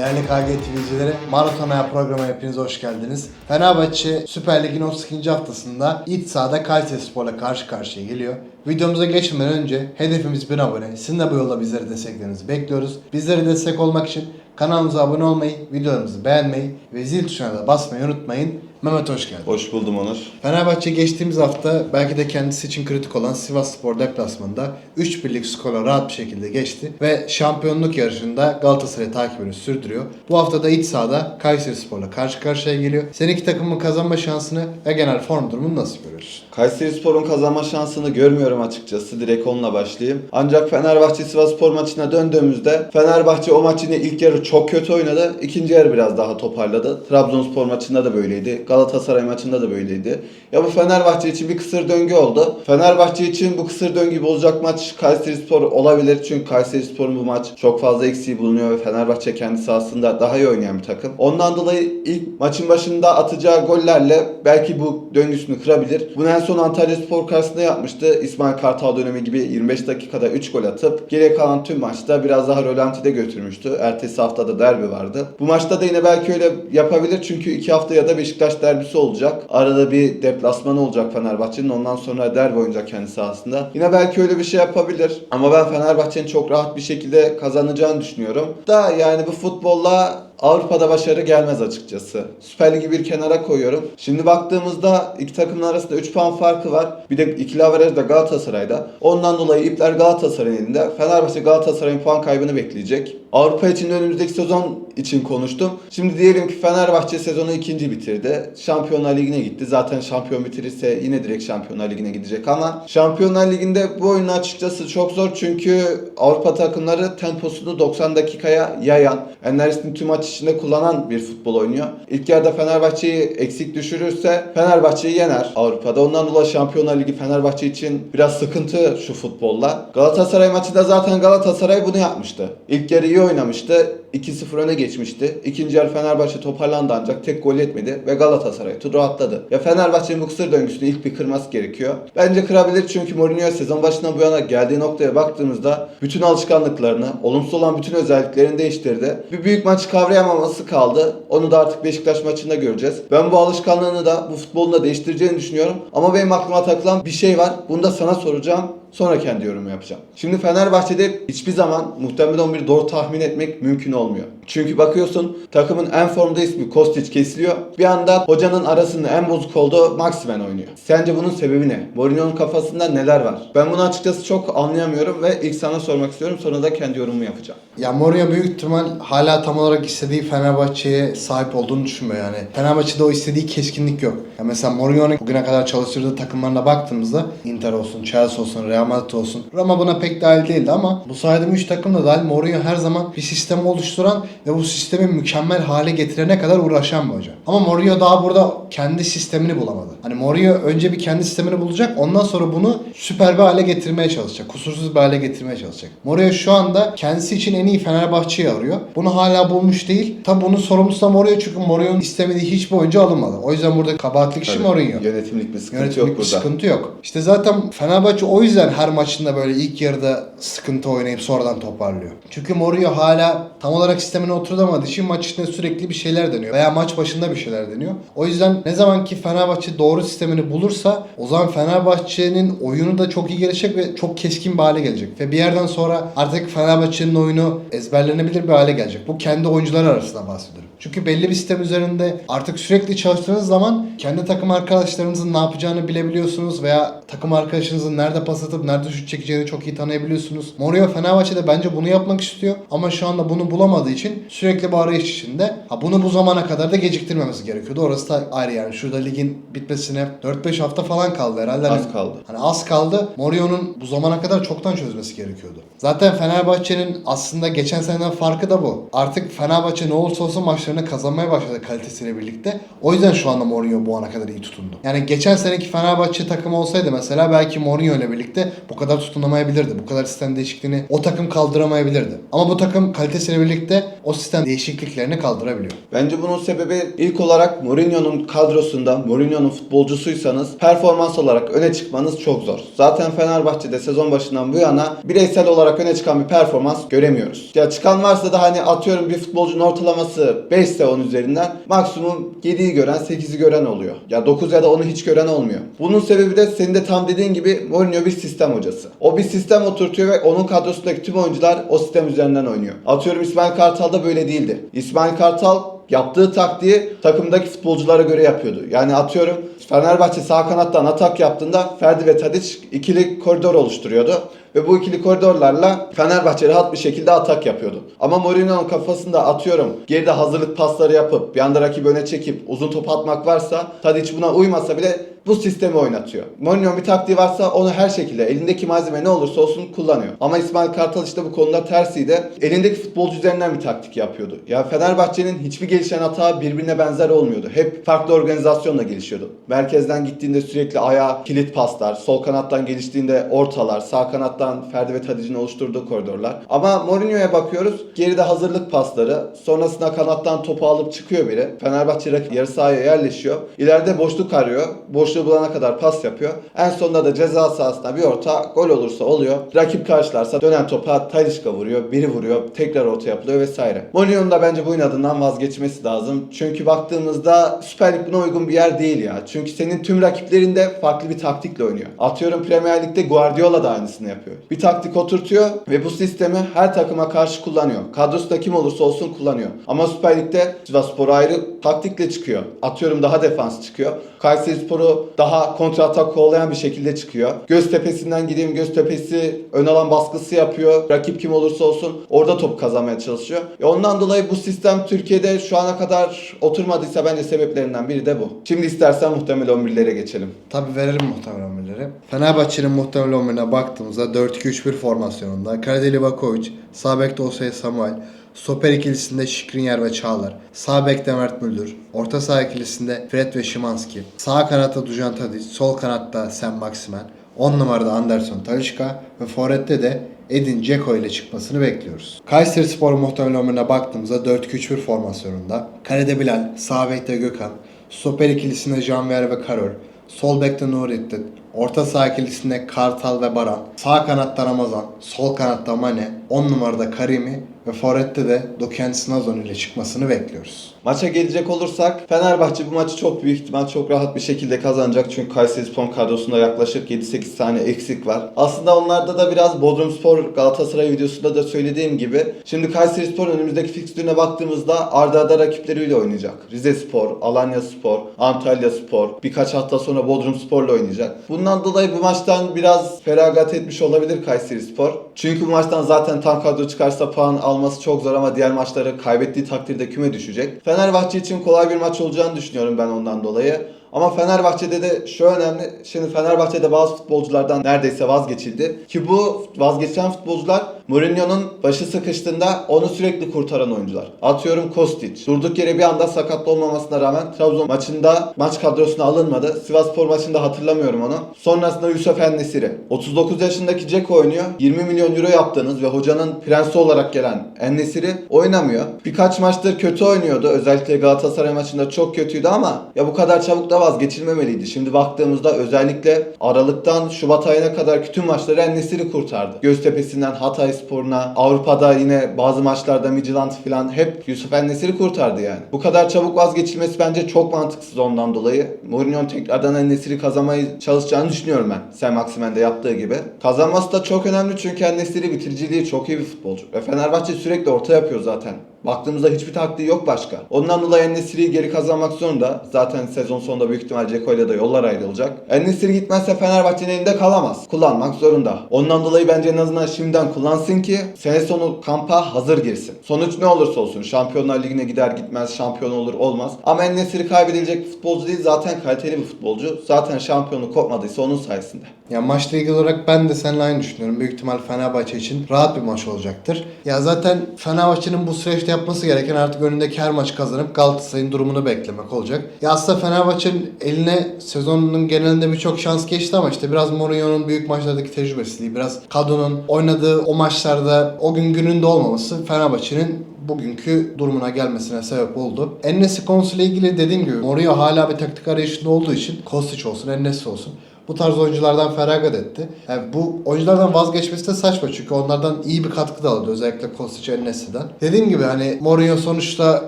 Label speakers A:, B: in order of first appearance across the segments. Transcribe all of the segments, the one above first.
A: Değerli KG TV'cileri, Maraton Ayağı programına hepiniz hoş geldiniz. Fenerbahçe Süper Lig'in 32. haftasında iç sahada Kayseri Spor'la karşı karşıya geliyor. Videomuza geçmeden önce hedefimiz 1000 abone. Sizin de bu yolda bizleri desteklerinizi bekliyoruz. Bizlere destek olmak için kanalımıza abone olmayı, videolarımızı beğenmeyi ve zil tuşuna da basmayı unutmayın. Mehmet hoş geldin.
B: Hoş buldum Onur.
A: Fenerbahçe geçtiğimiz hafta belki de kendisi için kritik olan Sivas Spor deplasmanında 3 birlik skorla rahat bir şekilde geçti ve şampiyonluk yarışında Galatasaray takibini sürdürüyor. Bu hafta da iç sahada Kayseri Spor'la karşı karşıya geliyor. Sen iki takımın kazanma şansını ve genel form durumunu nasıl görüyorsun?
B: Kayseri Spor'un kazanma şansını görmüyorum açıkçası. Direkt onunla başlayayım. Ancak Fenerbahçe Sivas Spor maçına döndüğümüzde Fenerbahçe o maç yine ilk yarı çok kötü oynadı. İkinci yarı biraz daha toparladı. Trabzonspor maçında da böyleydi. Galatasaray maçında da böyleydi. Ya bu Fenerbahçe için bir kısır döngü oldu. Fenerbahçe için bu kısır döngü bozacak maç Kayseri Spor olabilir. Çünkü Kayseri Spor'un bu maç çok fazla eksiği bulunuyor ve Fenerbahçe kendi sahasında daha iyi oynayan bir takım. Ondan dolayı ilk maçın başında atacağı gollerle belki bu döngüsünü kırabilir. Bunu en son Antalya Spor karşısında yapmıştı. İsmail Kartal dönemi gibi 25 dakikada 3 gol atıp geriye kalan tüm maçta biraz daha rölantide götürmüştü. Ertesi haftada derbi vardı. Bu maçta da yine belki öyle yapabilir çünkü iki hafta ya da Beşiktaş derbisi olacak. Arada bir deplasmanı olacak Fenerbahçe'nin. Ondan sonra derbi oynayacak kendi sahasında. Yine belki öyle bir şey yapabilir. Ama ben Fenerbahçe'nin çok rahat bir şekilde kazanacağını düşünüyorum. Da yani bu futbolla Avrupa'da başarı gelmez açıkçası. Süper Lig'i bir kenara koyuyorum. Şimdi baktığımızda iki takımın arasında 3 puan farkı var. Bir de ikili averaj da Galatasaray'da. Ondan dolayı ipler Galatasaray'ın elinde. Fenerbahçe Galatasaray'ın puan kaybını bekleyecek. Avrupa için de önümüzdeki sezon için konuştum. Şimdi diyelim ki Fenerbahçe sezonu ikinci bitirdi. Şampiyonlar Ligi'ne gitti. Zaten şampiyon bitirirse yine direkt Şampiyonlar Ligi'ne gidecek ama Şampiyonlar Ligi'nde bu oyunun açıkçası çok zor çünkü Avrupa takımları temposunu 90 dakikaya yayan, enerjisini tüm maç içinde kullanan bir futbol oynuyor. İlk yarıda Fenerbahçe'yi eksik düşürürse Fenerbahçe'yi yener Avrupa'da. Ondan dolayı Şampiyonlar Ligi Fenerbahçe için biraz sıkıntı şu futbolla. Galatasaray maçında zaten Galatasaray bunu yapmıştı. İlk yarı iyi oynamıştı. 2-0 öne geçmişti. İkinci yarı Fenerbahçe toparlandı ancak tek gol etmedi ve Galatasaray tu rahatladı. Ya Fenerbahçe'nin bu kısır döngüsünü ilk bir kırması gerekiyor. Bence kırabilir çünkü Mourinho sezon başından bu yana geldiği noktaya baktığımızda bütün alışkanlıklarını, olumsuz olan bütün özelliklerini değiştirdi. Bir büyük maçı kavrayamaması kaldı. Onu da artık Beşiktaş maçında göreceğiz. Ben bu alışkanlığını da bu futbolunu da değiştireceğini düşünüyorum. Ama benim aklıma takılan bir şey var. Bunu da sana soracağım. Sonra kendi yorumumu yapacağım. Şimdi Fenerbahçe'de hiçbir zaman muhtemel 11 doğru tahmin etmek mümkün olmuyor. Çünkü bakıyorsun takımın en formda ismi Kostic kesiliyor. Bir anda hocanın arasında en bozuk olduğu Maximen oynuyor. Sence bunun sebebi ne? Mourinho'nun kafasında neler var? Ben bunu açıkçası çok anlayamıyorum ve ilk sana sormak istiyorum. Sonra da kendi yorumumu yapacağım.
A: Ya Mourinho büyük ihtimal hala tam olarak istediği Fenerbahçe'ye sahip olduğunu düşünmüyor yani. Fenerbahçe'de o istediği keskinlik yok. Ya mesela Mourinho'nun bugüne kadar çalıştırdığı takımlarına baktığımızda Inter olsun, Chelsea olsun, Real Madrid olsun. Roma buna pek dahil değildi ama bu saydığım 3 takım da dahil Mourinho her zaman bir sistem oluşturan ve bu sistemi mükemmel hale getirene kadar uğraşan bir hoca. Ama Mourinho daha burada kendi sistemini bulamadı. Hani Mourinho önce bir kendi sistemini bulacak ondan sonra bunu süper bir hale getirmeye çalışacak. Kusursuz bir hale getirmeye çalışacak. Mourinho şu anda kendisi için en iyi Fenerbahçe'yi arıyor. Bunu hala bulmuş değil. Tabi bunun sorumlusu da Mourinho çünkü Mourinho'nun istemediği hiçbir oyuncu alınmadı. O yüzden burada kabahatli kişi Mourinho.
B: Yönetimlik bir sıkıntı
A: Yönetimlik
B: yok
A: bir
B: burada.
A: sıkıntı yok. İşte zaten Fenerbahçe o yüzden her maçında böyle ilk yarıda sıkıntı oynayıp sonradan toparlıyor. Çünkü Mourinho hala tam olarak sistemine oturtamadığı için maç içinde sürekli bir şeyler deniyor. Veya maç başında bir şeyler deniyor. O yüzden ne zaman ki Fenerbahçe doğru sistemini bulursa o zaman Fenerbahçe'nin oyunu da çok iyi gelecek ve çok keskin bir hale gelecek. Ve bir yerden sonra artık Fenerbahçe'nin oyunu ezberlenebilir bir hale gelecek. Bu kendi oyuncular arasında bahsediyorum. Çünkü belli bir sistem üzerinde artık sürekli çalıştığınız zaman kendi takım arkadaşlarınızın ne yapacağını bilebiliyorsunuz veya takım arkadaşınızın nerede pas atıp nerede şut çekeceğini çok iyi tanıyabiliyorsunuz. Mourinho Fenerbahçe'de bence bunu yapmak istiyor ama şu anda bunu bulamadığı için sürekli bir arayış içinde. Ha bunu bu zamana kadar da geciktirmemesi gerekiyordu. Orası da ayrı yani. Şurada ligin bitmesine 4-5 hafta falan kaldı herhalde.
B: Az kaldı.
A: Hani az kaldı. Mourinho'nun bu zamana kadar çoktan çözmesi gerekiyordu. Zaten Fenerbahçe'nin aslında geçen seneden farkı da bu. Artık Fenerbahçe ne olursa olsun maçlarını kazanmaya başladı kalitesiyle birlikte. O yüzden şu anda Mourinho bu ana kadar iyi tutundu. Yani geçen seneki Fenerbahçe takımı olsaydı mesela belki Mourinho ile birlikte bu kadar tutunamayabilirdi. Bu kadar sistem değişikliğini o takım kaldıramayabilirdi. Ama bu takım kalitesiyle birlikte o sistem değişikliklerini kaldırabiliyor.
B: Bence bunun sebebi ilk olarak Mourinho'nun kadrosunda, Mourinho'nun futbolcusuysanız performans olarak öne çıkmanız çok zor. Zaten Fenerbahçe'de sezon başından bu yana bireysel olarak öne çıkan bir performans göremiyoruz. Ya çıkan varsa da hani atıyorum bir futbolcunun ortalaması 5 ise 10 üzerinden maksimum 7'yi gören 8'i gören oluyor. Ya 9 ya da 10'u hiç gören olmuyor. Bunun sebebi de senin de tam dediğin gibi Mourinho bir sistem hocası. O bir sistem oturtuyor ve onun kadrosundaki tüm oyuncular o sistem üzerinden oynuyor. Atıyorum İsmail Kartal da böyle değildi. İsmail Kartal yaptığı taktiği takımdaki futbolculara göre yapıyordu. Yani atıyorum Fenerbahçe sağ kanattan atak yaptığında Ferdi ve Tadic ikili koridor oluşturuyordu. Ve bu ikili koridorlarla Fenerbahçe rahat bir şekilde atak yapıyordu. Ama Mourinho'nun kafasında atıyorum geride hazırlık pasları yapıp bir anda rakibi öne çekip uzun top atmak varsa Tadic buna uymasa bile bu sistemi oynatıyor. Mourinho'nun bir taktiği varsa onu her şekilde elindeki malzeme ne olursa olsun kullanıyor. Ama İsmail Kartal işte bu konuda tersiydi. Elindeki futbolcu üzerinden bir taktik yapıyordu. Ya Fenerbahçe'nin hiçbir gelişen hata birbirine benzer olmuyordu. Hep farklı organizasyonla gelişiyordu. Merkezden gittiğinde sürekli ayağa kilit paslar, sol kanattan geliştiğinde ortalar, sağ kanattan Ferdi ve Tadic'in oluşturduğu koridorlar. Ama Mourinho'ya bakıyoruz. Geride hazırlık pasları, sonrasında kanattan topu alıp çıkıyor biri. Fenerbahçe rakip yarı sahaya yerleşiyor. İleride boşluk arıyor. Boşluğu bulana kadar pas yapıyor. En sonunda da ceza sahasına bir orta gol olursa oluyor. Rakip karşılarsa dönen topa Talişka vuruyor, biri vuruyor, tekrar orta yapılıyor vesaire. Mourinho'nun da bence bu inadından vazgeçmesi lazım. Çünkü baktığımızda Süper Lig buna uygun bir yer değil ya. Çünkü senin tüm rakiplerin de farklı bir taktikle oynuyor. Atıyorum Premier Lig'de Guardiola da aynısını yapıyor. Bir taktik oturtuyor ve bu sistemi her takıma karşı kullanıyor. Kadrosunda kim olursa olsun kullanıyor. Ama Süper Lig'de Sivasspor ayrı taktikle çıkıyor. Atıyorum daha defans çıkıyor. Kayserispor'u daha kontra atak kovalayan bir şekilde çıkıyor. Göztepe'sinden gideyim Göztepe'si ön alan baskısı yapıyor. Rakip kim olursa olsun orada top kazanmaya çalışıyor. E ondan dolayı bu sistem Türkiye'de şu ana kadar oturmadıysa bence sebeplerinden biri de bu. Şimdi istersen muhtemel 11'lere geçelim.
A: Tabi verelim muhtemel 11'leri. Fenerbahçe'nin muhtemel 11'ine baktığımızda 4-2-3-1 formasyonunda Karadeli Livakovic, sağ bekte Osay Samuel, stoper ikilisinde Şikrinyer ve Çağlar, sağ bekte Mert Müldür, orta saha ikilisinde Fred ve Şimanski, sağ kanatta Dujan Tadic, sol kanatta Sen Maximen, 10 numarada Anderson Talişka ve forvette de Edin Dzeko ile çıkmasını bekliyoruz. Kayseri Spor muhtemel 11'ine baktığımızda 4-2-3-1 formasyonunda Kalede Bilal, sağ Gökhan, stoper ikilisinde Janvier ve Karol, sol bekte Nurettin, orta saha ikilisinde Kartal ve Baran, sağ kanatta Ramazan, sol kanatta Mane, 10 numarada Karimi ve forvette de Duken Snazon ile çıkmasını bekliyoruz.
B: Maça gelecek olursak Fenerbahçe bu maçı çok büyük ihtimal çok rahat bir şekilde kazanacak. Çünkü Kayserispor kadrosunda yaklaşık 7-8 tane eksik var. Aslında onlarda da biraz Bodrumspor Galatasaray videosunda da söylediğim gibi. Şimdi Kayserispor önümüzdeki fikstürüne baktığımızda arda arda rakipleriyle oynayacak. Rizespor, Alanyaspor, Antalyaspor, birkaç hafta sonra Bodrumspor'la oynayacak. Bundan dolayı bu maçtan biraz feragat etmiş olabilir Kayserispor. Çünkü bu maçtan zaten tam kadro çıkarsa puan alması çok zor ama diğer maçları kaybettiği takdirde küme düşecek. Fenerbahçe için kolay bir maç olacağını düşünüyorum ben ondan dolayı. Ama Fenerbahçe'de de şu önemli. Şimdi Fenerbahçe'de bazı futbolculardan neredeyse vazgeçildi. Ki bu vazgeçen futbolcular Mourinho'nun başı sıkıştığında onu sürekli kurtaran oyuncular. Atıyorum Kostic. Durduk yere bir anda sakatlı olmamasına rağmen Trabzon maçında maç kadrosuna alınmadı. Sivasspor maçında hatırlamıyorum onu. Sonrasında Yusuf Ennesiri. 39 yaşındaki Ceko oynuyor. 20 milyon euro yaptığınız ve hocanın prensi olarak gelen Ennesiri oynamıyor. Birkaç maçtır kötü oynuyordu. Özellikle Galatasaray maçında çok kötüydü ama ya bu kadar çabuk da vazgeçilmemeliydi. Şimdi baktığımızda özellikle Aralık'tan Şubat ayına kadar tüm maçları Ennesiri kurtardı. Göztepe'sinden Hatay Spor'una, Avrupa'da yine bazı maçlarda Midtjylland falan hep Yusuf Ennesiri kurtardı yani. Bu kadar çabuk vazgeçilmesi bence çok mantıksız ondan dolayı. Mourinho'nun tekrardan Ennesiri kazanmayı çalışacağını düşünüyorum ben. Sam Maximen'de yaptığı gibi. Kazanması da çok önemli çünkü Ennesiri bitiriciliği çok iyi bir futbolcu. Ve Fenerbahçe sürekli orta yapıyor zaten. Baktığımızda hiçbir taktiği yok başka. Ondan dolayı Ennesiri'yi geri kazanmak zorunda. Zaten sezon sonunda büyük ihtimal Ceko ile de yollar ayrılacak. Ennesiri gitmezse Fenerbahçe'nin elinde kalamaz. Kullanmak zorunda. Ondan dolayı bence en azından şimdiden kullansın ki sene sonu kampa hazır girsin. Sonuç ne olursa olsun. Şampiyonlar Ligi'ne gider gitmez şampiyon olur olmaz. Ama Ennesiri kaybedilecek bir futbolcu değil. Zaten kaliteli bir futbolcu. Zaten şampiyonluk kopmadıysa onun sayesinde.
A: Ya maçla ilgili olarak ben de seninle aynı düşünüyorum. Büyük ihtimal Fenerbahçe için rahat bir maç olacaktır. Ya zaten Fenerbahçe'nin bu süreçte yapması gereken artık önündeki her maçı kazanıp Galatasaray'ın durumunu beklemek olacak. Ya aslında Fenerbahçe'nin eline sezonun genelinde birçok şans geçti ama işte biraz Mourinho'nun büyük maçlardaki tecrübesizliği, biraz kadronun oynadığı o maçlarda o gün gününde olmaması Fenerbahçe'nin bugünkü durumuna gelmesine sebep oldu. Ennesi konusuyla ilgili dediğim gibi Mourinho hala bir taktik arayışında olduğu için Kostić olsun, Ennesi olsun bu tarz oyunculardan feragat etti. Yani bu oyunculardan vazgeçmesi de saçma çünkü onlardan iyi bir katkı da aldı özellikle Kostić Ennesi'den. Dediğim gibi hani Mourinho sonuçta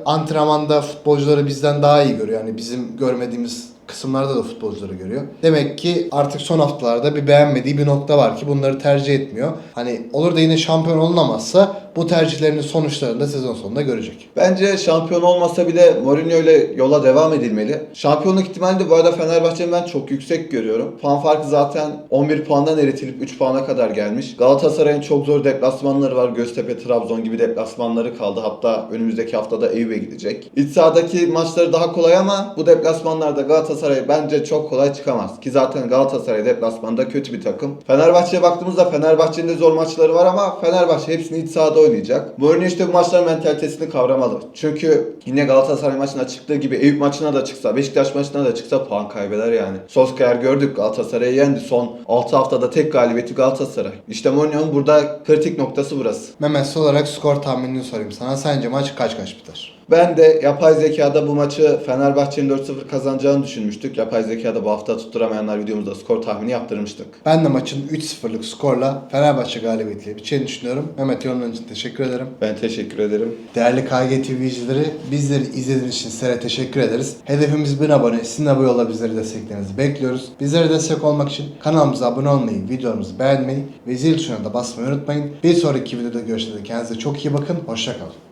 A: antrenmanda futbolcuları bizden daha iyi görüyor. Yani bizim görmediğimiz kısımlarda da futbolcuları görüyor. Demek ki artık son haftalarda bir beğenmediği bir nokta var ki bunları tercih etmiyor. Hani olur da yine şampiyon olunamazsa bu tercihlerinin sonuçlarını da sezon sonunda görecek.
B: Bence şampiyon olmasa bile Mourinho ile yola devam edilmeli. Şampiyonluk ihtimali de bu arada Fenerbahçe'nin ben çok yüksek görüyorum. Puan farkı zaten 11 puandan eritilip 3 puana kadar gelmiş. Galatasaray'ın çok zor deplasmanları var. Göztepe, Trabzon gibi deplasmanları kaldı. Hatta önümüzdeki haftada Eyüp'e gidecek. İç sahadaki maçları daha kolay ama bu deplasmanlarda Galatasaray bence çok kolay çıkamaz. Ki zaten Galatasaray deplasmanda kötü bir takım. Fenerbahçe'ye baktığımızda Fenerbahçe'nin de zor maçları var ama Fenerbahçe hepsini iç sahada oynayacak. Mourinho işte bu maçların mentalitesini kavramalı. Çünkü yine Galatasaray maçına çıktığı gibi Eyüp maçına da çıksa, Beşiktaş maçına da çıksa puan kaybeder yani. Solskjaer gördük Galatasaray'ı yendi. Son 6 haftada tek galibiyeti Galatasaray. İşte Mourinho'nun burada kritik noktası burası.
A: Mehmet olarak skor tahminini sorayım sana. Sence maç kaç kaç biter?
B: Ben de yapay zekada bu maçı Fenerbahçe'nin 4-0 kazanacağını düşünmüştük. Yapay zekada bu hafta tutturamayanlar videomuzda skor tahmini yaptırmıştık.
A: Ben de maçın 3-0'lık skorla Fenerbahçe galibiyetiyle biteceğini düşünüyorum. Mehmet yorumların için teşekkür ederim.
B: Ben teşekkür ederim.
A: Değerli KG TV izleyicileri bizleri izlediğiniz için sizlere teşekkür ederiz. Hedefimiz 1000 abone. Sizin de bu yolla bizleri desteklerinizi bekliyoruz. Bizlere destek olmak için kanalımıza abone olmayı, videolarımızı beğenmeyi ve zil tuşuna da basmayı unutmayın. Bir sonraki videoda görüşürüz. Kendinize çok iyi bakın. Hoşçakalın.